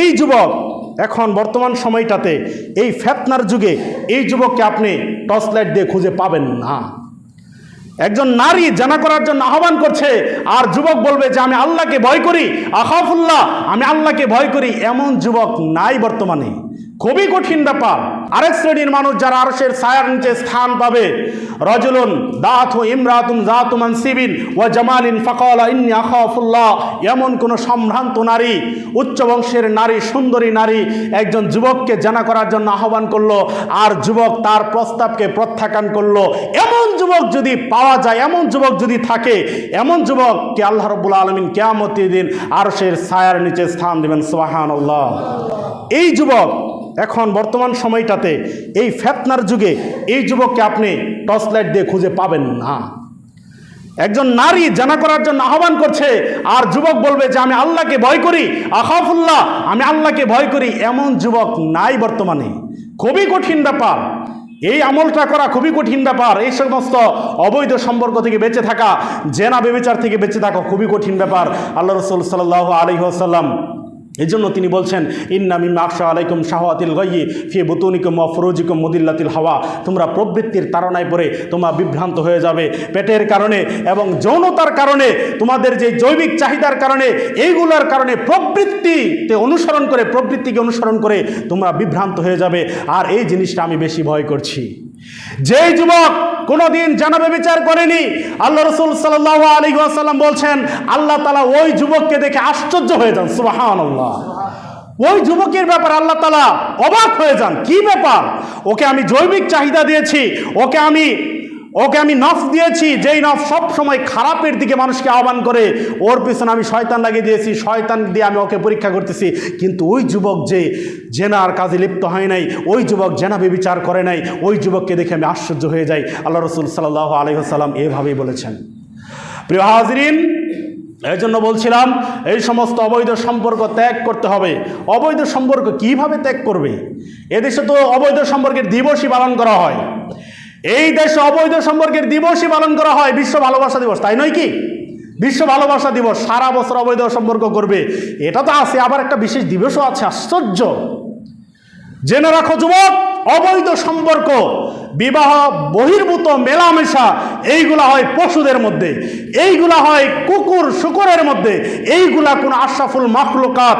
এই যুবক এখন বর্তমান সময়টাতে এই ফ্যাপনার যুগে এই যুবককে আপনি টর্চ লাইট দিয়ে খুঁজে পাবেন না। একজন নারী জানা করার জন্য আহ্বান করছে, আর যুবক বলবে যে, আমি আল্লাহকে ভয় করি, আখাফুল্লাহ, আমি আল্লাহকে ভয় করি। এমন যুবক নাই বর্তমানে। খুবই কঠিন ব্যাপার। আরেক শ্রেণির মানুষ যারা আরশের ছায়ার নিচে স্থান পাবে, রজলুন দাথ ইমরাতুন জাতুমান সিবিন ও জামালিন ফাকালা ইন্নি আখাফুল্লাহ, এমন কোন সম্ভ্রান্ত নারী, উচ্চ বংশের নারী, সুন্দরী নারী, একজন যুবককে জানা করার জন্য আহ্বান করল, আর যুবক তার প্রস্তাবকে প্রত্যাখ্যান করল। এমন যুবক যদি পাওয়া যায়, এমন যুবক যদি থাকে, এমন যুবককে আল্লাহ রব্বুল আলমিন কেয়ামতি দিন আরশের ছায়ার নিচে স্থান দেবেন সোহান এই যুবক এখন বর্তমান সময়টাতে এই ফ্যাতনার যুগে এই যুবককে আপনি টর্চ লাইট দিয়ে খুঁজে পাবেন না। একজন নারী জানা করার জন্য আহ্বান করছে, আর যুবক বলবে যে, আমি আল্লাহকে ভয় করি, আখাফুল্লাহ, আমি আল্লাহকে ভয় করি। এমন যুবক নাই বর্তমানে। খুবই কঠিন ব্যাপার। এই আমলটা করা খুবই কঠিন ব্যাপার। এই সমস্ত অবৈধ সম্পর্ক থেকে বেঁচে থাকা, জেনা বেবিচার থেকে বেঁচে থাকা খুবই কঠিন ব্যাপার। আল্লাহ রসুল সাল্লাহ আলহিহাসাল্লাম এই জন্য তিনি বলছেন ইন্নামি আকশা আলাইকুম শাহাতিল গাইয়ি ফি বুতুনিকুম ফরুজিকুম মুদিল্লাতিল হাওয়া। তোমরা প্রবৃত্তির তাড়নায় পড়ে তোমরা বিভ্রান্ত হয়ে যাবে। পেটের কারণে এবং যৌনতার কারণে, তোমাদের যে জৈবিক চাহিদার কারণে, এইগুলোর কারণে প্রবৃত্তিতে অনুসরণ করে, প্রবৃত্তিকে অনুসরণ করে তোমরা বিভ্রান্ত হয়ে যাবে। আর এই জিনিসটা আমি বেশি ভয় করছি। যেই যুবক কোনোদিন জানাবে বিচার করেনি, আল্লাহ রসুল সাল্লাহ আলী আসাল্লাম বলছেন, আল্লাহ তালা ওই যুবককে দেখে আশ্চর্য হয়ে যান সুবাহান আল্লাহ ওই যুবকের ব্যাপার আল্লাহ তালা অবাক হয়ে যান, কি ব্যাপার? ওকে আমি জৈবিক চাহিদা দিয়েছি, ওকে আমি ওকে আমি নফ দিয়েছি, যেই নফ সব সময় খারাপের দিকে মানুষকে আহ্বান করে, ওর পিছনে আমি শয়তান লাগিয়ে দিয়েছি, শয়তান দিয়ে আমি ওকে পরীক্ষা করতেছি। কিন্তু ওই যুবক যে জেনার কাজে লিপ্ত হয় নাই, ওই যুবক জেনা বিচার করে নাই, ওই যুবককে দেখে আমি আশ্চর্য হয়ে যাই। আল্লাহ রসুল সাল্লাহ আলহিহাসাল্লাম এভাবেই বলেছেন। প্রিয় হাজরিন এই জন্য বলছিলাম, এই সমস্ত অবৈধ সম্পর্ক ত্যাগ করতে হবে। অবৈধ সম্পর্ক কীভাবে ত্যাগ করবে? এদেশে তো অবৈধ সম্পর্কের দিবসই পালন করা হয়। এই দেশে অবৈধ সম্পর্কের দিবসই পালন করা হয়, বিশ্ব ভালোবাসা দিবস, তাই নয় কি? বিশ্ব ভালোবাসা দিবস, সারা বছর অবৈধ সম্পর্ক করবে, এটা তো আছে, আবার একটা বিশেষ দিবসও আছে, আশ্চর্য। জেনে রাখো যুবক, অবৈধ সম্পর্ক, বিবাহ, বহির্ভূত মেলামেশা, এইগুলা হয় পশুদের মধ্যে। এইগুলা হয় কুকুর শুকুরের মধ্যে। এইগুলা কোন আশরাফুল মাখলুকাত,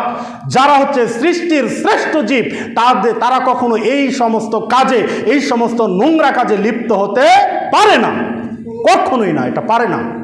যারা হচ্ছে সৃষ্টির শ্রেষ্ঠ জীব তাদের তারা কখনো এই সমস্ত কাজে, এই সমস্ত নোংরা কাজে লিপ্ত হতে পারে না। কখনোই না, এটা পারে না।